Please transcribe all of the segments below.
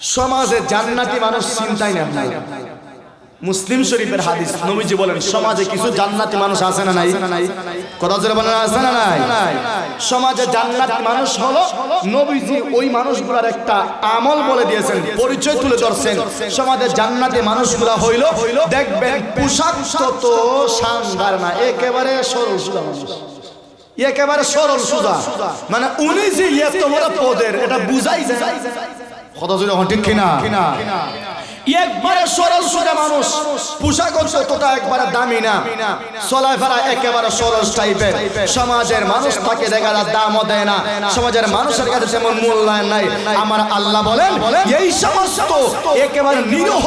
সমাজে জান্নাতি মানুষ চিন্তাই না মুসলিম শরীফের হাদিস, নবীজি বলেন, সমাজে কিছু জান্নাতি মানুষ আছে না নাই? কথা জোরে বলেন, আছে না নাই? সমাজে জান্নাতি মানুষ হলো নবীজি ওই মানুষগুলার একটা আমল বলে দিয়েছেন, পরিচয় তুলে ধরছেন। সমাজে জান্নাতি মানুষগুলা হইল, দেখবেন পোশাক তো শানদার না, একেবারে সরল মানুষ। একেবারে সরল সুজা। মানে উনি যে এত বড় পদের, এটা বুঝাই যায় কথা হন ঠিক কিনা? কিনা একবারে সরল সোজা মানুষ। পোশাক ততটা একবারে দামি না। চলায় একেবারে সরল টাইপের। সমাজের মানুষ তাকে দেখা যায়, দামও দেয় না। সমাজের মানুষের কাছে তেমন মূল্যায়ন নাই। আমার আল্লাহ বলেন, এই সমস্ত একেবারে নিরহ,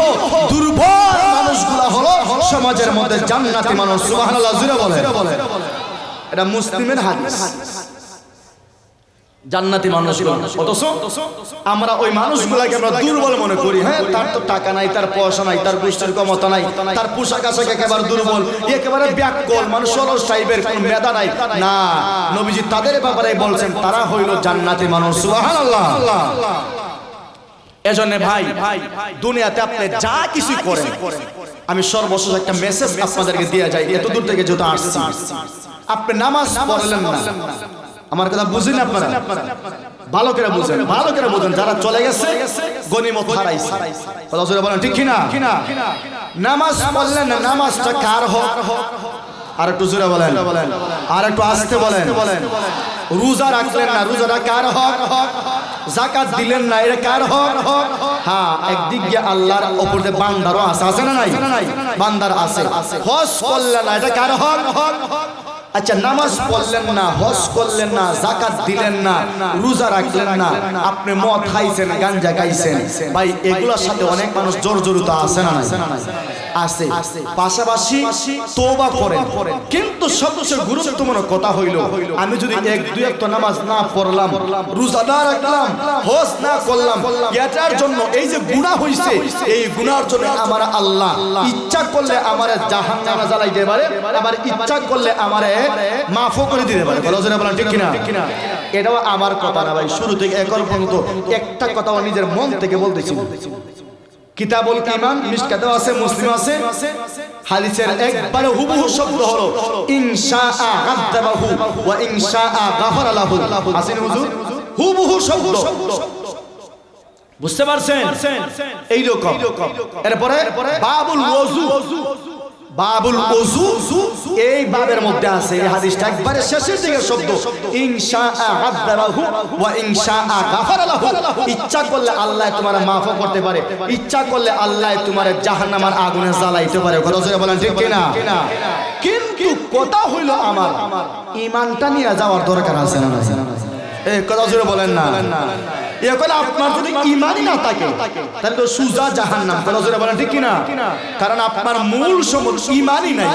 দুর্বল মানুষগুলা হলো সমাজের মধ্যে জান্নাতি মানুষ। জুড়ে বলে এটা মুসলিমের হাদিস। জান্নাতি মানুষ অথচ আমরা ওই মানুষগুলাকে আমরা দুর্বল মনে করি হ্যাঁ? তার তো টাকা নাই, তার পয়সা নাই, তার গোষ্ঠীর ক্ষমতা নাই, তার পোশাক আশাক একেবারে দুর্বল, একেবারে ব্যাকল মানুষ সরস টাইপের কোন মেধা নাই। না, নবীজি তাদের ব্যাপারে বলছেন, তারা হইল জান্নাতি মানুষ। সুবহানাল্লাহ। এজন্য ভাই ভাই দুনিয়াতে আপনি যা কিছু করেন, আমি সর্বশেষ একটা মেসেজ আপনাদেরকে দিয়ে যাই এত দূর থেকে যেটা আসছি। আপনি নামাজ পড়লেন না। আমার কথা বুঝেন আপনারা? ভালো করে বুঝেন ভালো করে বুঝেন। যারা চলে গেছে গনিমত হারাইছে। কথা জোরে বলেন ঠিক কিনা? নামাজ পড়লেন না নামাজটা কার হোক? আর একটু জোরে বলেন। আর একটু আসতে বলেন। রোজা রাখলেন না রোজাটা কার হক? জাকাত দিলেন না এটা কার হক? হ্যাঁ একদিক দিয়ে আল্লাহর ওপর দিয়ে বান্দারও আছে আছে না নাই? বান্দার আছে। হজ করলেন না এটা কার হক? আচ্ছা নামাজ পড়লেন না, হজ করলেন না জাকাত দিলেন না, রোজা রাখলেন না, আপনি মদ খাইছেন, গাঞ্জা খাইছেন। ভাই, এগুলোর সাথে অনেক মানুষ জোর জড়িত আছে না আছে। পাশাপাশি তোবা করেন। কিন্তু সবচেয়ে গুরুত্বপূর্ণ কথা হইল, আমি যদি এক, দুই একটা নামাজ না পড়লাম রোজা না রাখলাম, হজ না করলাম, এটার জন্য এই যে গুনাহ হইছে, এই গুনার জন্য আমার আল্লাহ ইচ্ছা করলে আমার জাহান্নামে জ্বালাইতে পারে, আবার ইচ্ছা করলে আমারে মাফও করে দিতে পারে। বলো জোরে বলেন ঠিক কিনা? এটাও আমার কথা না ভাই শুরু থেকে এখন পর্যন্ত একটা কথা আমার নিজের মন থেকে বলতেছি কিতাবুল ইমান মিশকাতেও আছে মুসলিম আছে। হাদিসের একবারে হুবহু শব্দ হলো ইনশাআ গাদ্দাবাহু ওয়া ইনশাআ গাফারা লাহু আসেন হুজুর? হুবহু শব্দ। বুঝতে পারছেন? এই রকম। এরপরে বাবুল ওযু। বাবুল ওযু। এই বাবের মধ্যে আছে, এই হাদিসটা একবারে শেষের দিকে শব্দ। ইনশাআ আদালাহু ওয়া ইনশাআ গাফারা লাহু ইচ্ছা করলে আল্লাহ তোমার মাফ করতে পারে। ইচ্ছা করলে আল্লাহ তোমার জাহান্নামের আগুনে জ্বালাইতে পারে। কথা জোরে বলেন ঠিক কিনা? কিন্তু কথা হইল আমার। ঈমানটা নিয়ে যাওয়ার দরকার আছে না এই কথা জোরে বলেন না। এখন আপনার যদি ইমানই না থাকে, তাহলে তো সুজা জাহান্নাম। কথা জোরে বলেন ঠিক কিনা? কারণ আপনার মূল নাই।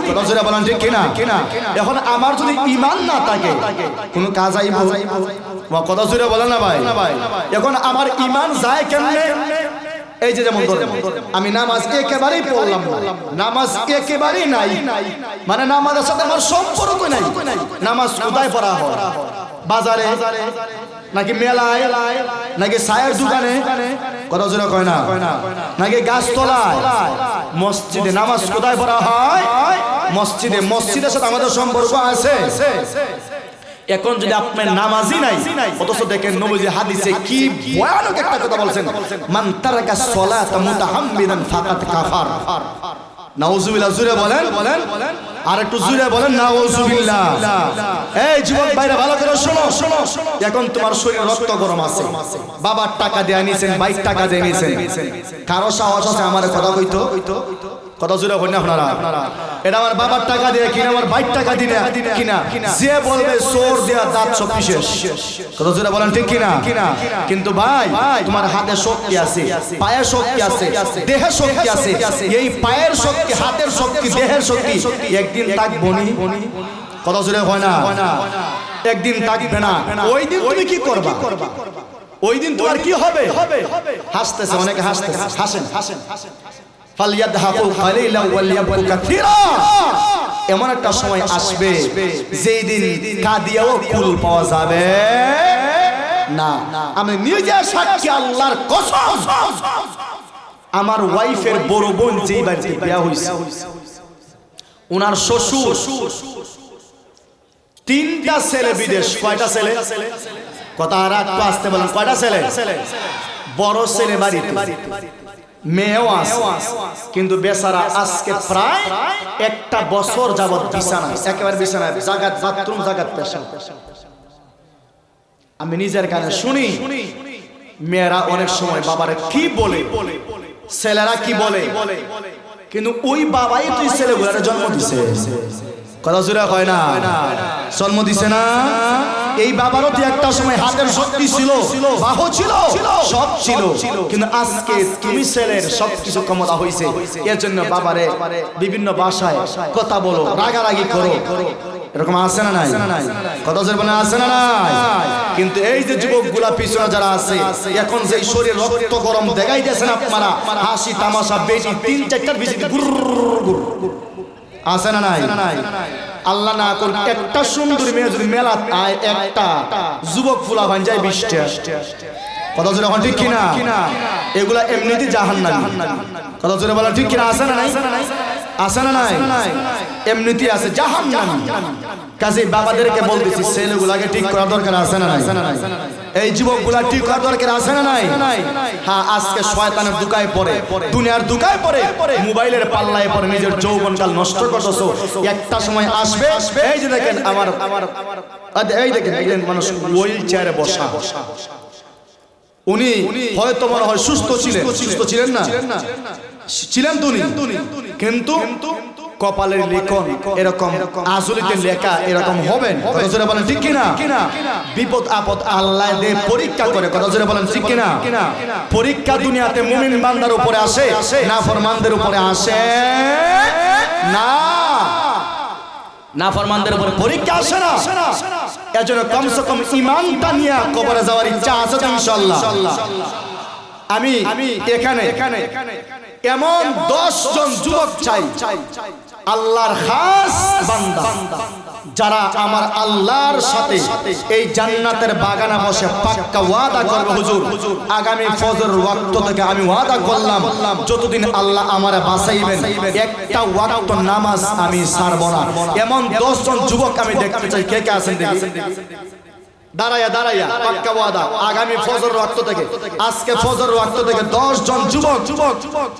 কিনা? এখন যদি ইমান না ইমান যায় এই যে আমি নামাজ একেবারেই পড়লাম নামাজ একেবারেই নাই। মানে নামাজের সাথে আমার সম্পর্ক নাই। নামাজ কোথায় পড়া হয়? বাজারে, নাকি মেলায়, নাকি সায়ের দোকানে? কত জোরে কয় না। নাকি গাছতলায়? মসজিদে নামাজ কোথায় পড়া হয়? মসজিদে, মসজিদের সাথে আমাদের সম্পর্ক আছে। এখন যদি আপনার নামাজই নাই, অথচ দেখেন নবীজি হাদিসে কি ভয়ানক একটা কথা বলছেন। মান তারাকা সালাতা মুতাহাম্মিদান ফাকাত কাফার। নাউজুবিল্লাহ জুড়ে বলেন। বলেন আর একটু জুড়ে বলেন নাউজুবিল্লাহ। এই ভালো করে শোনো। শোনো। এখন তোমার শরীর রক্ত গরম আছে। বাবার টাকা দিয়ে নিছেন বাইক টাকা দিয়ে নিছেন কারও সাহস আছে আমার কথা কইতো? কথা জুড়ে হই না আপনারা। এটা আমার বাবার টাকা দিয়ে কিনা, আমার বাইক টাকা দিয়ে কিনা। যে বলবে সোর দেয়া দাঁত সব বিশেষ। কথা জুড়ে বলেন, ঠিক কিনা? কিন্তু ভাই, তোমার হাতে শক্তি আছে, পায়ের শক্তি আছে, দেহের শক্তি আছে। এই পায়ের শক্তি, হাতের শক্তি, দেহের শক্তি একদিন তাক বনি কথা জুড়ে হয় না। একদিন থাকবে না। ওই দিন তুমি কি করবা? ওই দিন তোমার কি হবে? হাসতেছে, অনেকে হাসতেছে। হাসেন হাসেন হাসেন। এমন একটা সময় আসবে যেই দিন কাঁদিয়াও কুল পাওয়া যাবে। না, আমি নিজে সাক্ষী আল্লাহর কসম। আমার ওয়াইফের বড় বোন যেই বাড়িতে বিয়া হয়েছে ওনার শ্বশুর তিনটা ছেলে বিদেশ, কয়টা ছেলে? কথা আর একটু আসতে বলেন, কয়টা ছেলে? বড় ছেলে বাড়িতে। মেয়েও আছে। কিন্তু বেচারা আজকে প্রায় একটা বছর যাবত বিছানায়, একেবারে জাগাত বাথরুম, জাগাত পেশা আমি নিজের কানে শুনি, মেয়েরা অনেক সময় বাবারে কি বলে, ছেলেরা কি বলে, কিন্তু ওই বাবাই তুই ছেলেগুলার জন্ম দিছে। কথা জোরে হয় না? জন্ম দিছে না? এই বাবারও তো একটা সময় হাতের শক্তি ছিল, বাহু ছিল, সব ছিল। কিন্তু আজকে তুমি ছেলের সব কিছু ক্ষমতা হয়েছে এর জন্য বাবারে বিভিন্ন ভাষায় কথা বলো, রাগারাগি করো। এরকম আছে না নাই? কথা জোরে বলে আছে না নাই? কিন্তু এই যে যুবকগুলা পিছনে যারা আছে, এখন যে শরীর রক্ত গরম দেখাইতেছেন আপনারা, হাসি, তামাশা বেশি তিন চারটার বেশি গুর গুর আছে না নাই? আল্লাহ না করুন একটা সুন্দর মেয়ে যদি মেলা আয়, একটা যুবক ফুলা ভান যায় বিশটা। কথা জোরে ঠিক কিনা? এগুলা এমনিতে জাহান না কথা জোরে বলা ঠিক কিনা? আছে না নাই? আছে না নাই? এমনিতে আছে। জাহান কাজে বাবাদেরকে বলতেছি, ছেলেগুলাকে ঠিক করা দরকার আছে না নাই? এই যুবকগুলা ঠিক করা দরকার আছে না নাই? হ্যাঁ আজকে শয়তানের দুকায় পড়ে, দুনিয়ার দুকায় পড়ে, মোবাইলের পাল্লায় পড়ে, নিজের যৌবনকাল নষ্ট করতেছো। একটা সময় আসবে, এই যে দেখেন আমার আমার এই দেখেন একজন মানুষ হুইল চেয়ারে বসা। উনি হয়তো মনে হয় সুস্থ ছিলেন। সুস্থ ছিলেন না? ছিলেন তো উনি। কিন্তু কপালের লিখন এরকম আসলিতে লেখা এরকম হবেন কথা বলেন, ঠিক কিনা? বিপদ, আপদ, আল্লাহ দে পরীক্ষা করে। কথা জোরে বলেন, ঠিক কিনা? পরীক্ষা দুনিয়াতে মুমিন বান্দার উপরে আসে না ফরমানদের উপরে আসে না। না ফরমানদের উপরে পরীক্ষা আসে না। এর জন্য কমসে কম ইমানটা নিয়ে কবরে যাওয়ার ইচ্ছা আছে ইনশাআল্লাহ। আমি এখানে এখানে এমন দশ জন যুবক চাই আল্লাহর খাস বান্দা যারা আমার আল্লাহর সাথে এই জান্নাতের বাগানে বসে পাক্কা ওয়াদা করবে হুজুর। আগামী ফজর ওয়াক্ত থেকে আমি ওয়াদা করলাম যতদিন আল্লাহ আমার বাঁচাইবেন একটা ওয়াক্ত নামাজ আমি ছাড়ব না। এমন দশ জন যুবক আমি দেখতে চাই কে কে আছেন দেখি? দাঁড়াইয়া দাঁড়াইয়া পাক্কা ওয়াদা। আগামী ফজর ওয়াক্ত থেকে। আজকে ফজর ওয়াক্ত থেকে দশ জন যুবক যুবক যুবক।